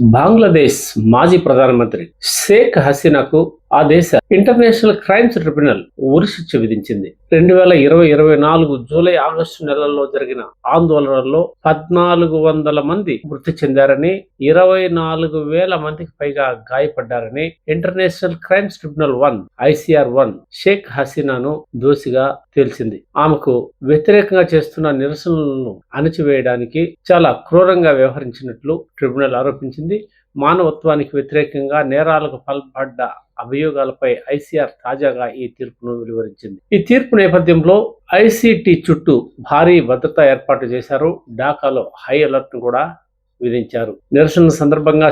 బంగ్లాదేశ్ మాజీ ప్రధానమంత్రి షేక్ హసీనాకు ఆ దేశ ఇంటర్నేషనల్ క్రైమ్స్ ట్రిబ్యునల్ ఉరిశిక్ష విధించింది. రెండు వేల ఇరవై ఇరవై నాలుగు జూలై ఆగస్టు నెలల్లో జరిగిన ఆందోళనల్లో పద్నాలుగు వందల మంది మృతి చెందారని ఇరవై నాలుగు వేల మందికి పైగా గాయపడ్డారని international crimes tribunal one ICR one Sheikh హసీనాను దోషిగా తేల్చింది. ఆమెకు వ్యతిరేకంగా చేస్తున్న నిరసనలను అణచివేయడానికి చాలా క్రూరంగా వ్యవహరించినట్లు ట్రిబ్యునల్ ఆరోపించింది. మానవత్వానికి వ్యతిరేకంగా నేరాలకు పాల్పడ్డ అభియోగాలపై ఐసీఆర్ తాజాగా ఈ తీర్పును వెలువరించింది. ఈ తీర్పు నేపథ్యంలో ఐసీటీ చుట్టూ భారీ భద్రత ఏర్పాటు చేశారు. ఢాకాలో హై అలర్ట్ను కూడా విధించారు. నిరసన సందర్భంగా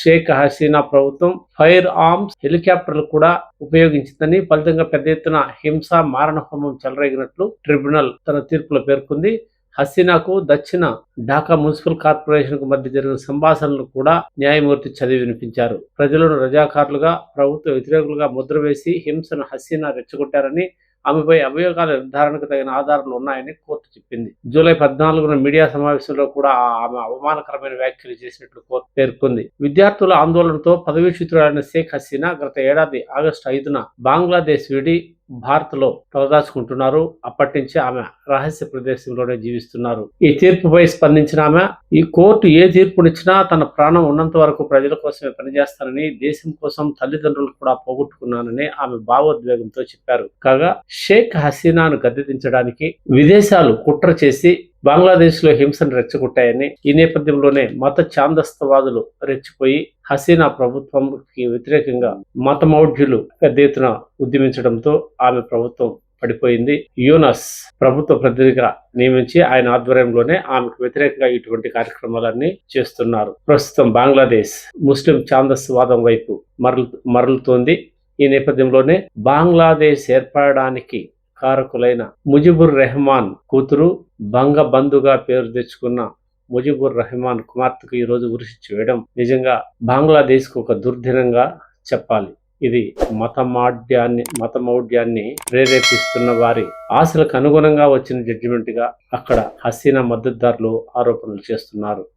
షేక్ హసీనా ప్రభుత్వం ఫైర్ ఆర్మ్స్ హెలికాప్టర్లు కూడా ఉపయోగించిందని ఫలితంగా పెద్ద ఎత్తున హింస మారణహోమం చెలరేగినట్లు ట్రిబ్యునల్ తన తీర్పులో పేర్కొంది. హసీనాకు దక్షిణ ఢాకా మున్సిపల్ కార్పొరేషన్కు మధ్య జరిగిన సంభాషణలు కూడా న్యాయమూర్తి చదివి వినిపించారు. ప్రజలను రజాకారులుగా ప్రభుత్వ వ్యతిరేకులుగా ముద్ర వేసి హింసను హసీనా రెచ్చగొట్టారని ఆమెపై అభియోగాల నిర్ధారణకు తగిన ఆధారాలు ఉన్నాయని కోర్టు చెప్పింది. జూలై పద్నాలుగున మీడియా సమావేశంలో కూడా ఆమె అవమానకరమైన వ్యాఖ్యలు చేసినట్లు కోర్టు పేర్కొంది. విద్యార్థుల ఆందోళనతో పదవీచ్యుతురాలైన షేక్ హసీనా గత ఏడాది ఆగస్టు ఐదున బంగ్లాదేశ్ విడి భారత్లో తలదాచుకుంటున్నారు. అప్పటి నుంచి ఆమె రహస్య ప్రదేశంలోనే జీవిస్తున్నారు. ఈ తీర్పుపై స్పందించిన ఆమె ఈ కోర్టు ఏ తీర్పునిచ్చినా తన ప్రాణం ఉన్నంత వరకు ప్రజల కోసమే పనిచేస్తానని దేశం కోసం తల్లిదండ్రులు కూడా పోగొట్టుకున్నానని ఆమె భావోద్వేగంతో చెప్పారు. కాగా షేక్ హసీనాను గద్దెదించడానికి విదేశాలు కుట్ర చేసి బంగ్లాదేశ్లో హింసను రెచ్చగొట్టాయని ఈ నేపథ్యంలోనే మత ఛాందస్తవాదులు రెచ్చిపోయి హసీనా ప్రభుత్వంకి వ్యతిరేకంగా మతమౌఢ్యులు పెద్ద ఎత్తున ఉద్యమించడంతో ఆమె ప్రభుత్వం పడిపోయింది. యూనస్ ప్రభుత్వ ప్రతినిధిగా నియమించి ఆయన ఆధ్వర్యంలోనే ఆమెకు వ్యతిరేకంగా ఇటువంటి కార్యక్రమాలన్నీ చేస్తున్నారు. ప్రస్తుతం బంగ్లాదేశ్ ముస్లిం ఛాందస్వాదం వైపు మరలు మరలుతోంది. ఈ నేపథ్యంలోనే బంగ్లాదేశ్ ఏర్పడడానికి కారకులైన ముజిబుర్ రెహమాన్ కూతురు బంగబంధుగా పేరు తెచ్చుకున్న ముజిబుర్ రెహమాన్ కుమార్తెకు ఈ రోజు చేయడం నిజంగా బంగ్లాదేశ్కు ఒక దుర్దినంగా చెప్పాలి. ఇది మతమాఢ్యాన్ని మతమౌఢ్యాన్ని ప్రేరేపిస్తున్న వారి ఆశలకు అనుగుణంగా వచ్చిన జడ్జిమెంట్గా అక్కడ హసీనా మద్దతుదారులు ఆరోపణలు చేస్తున్నారు.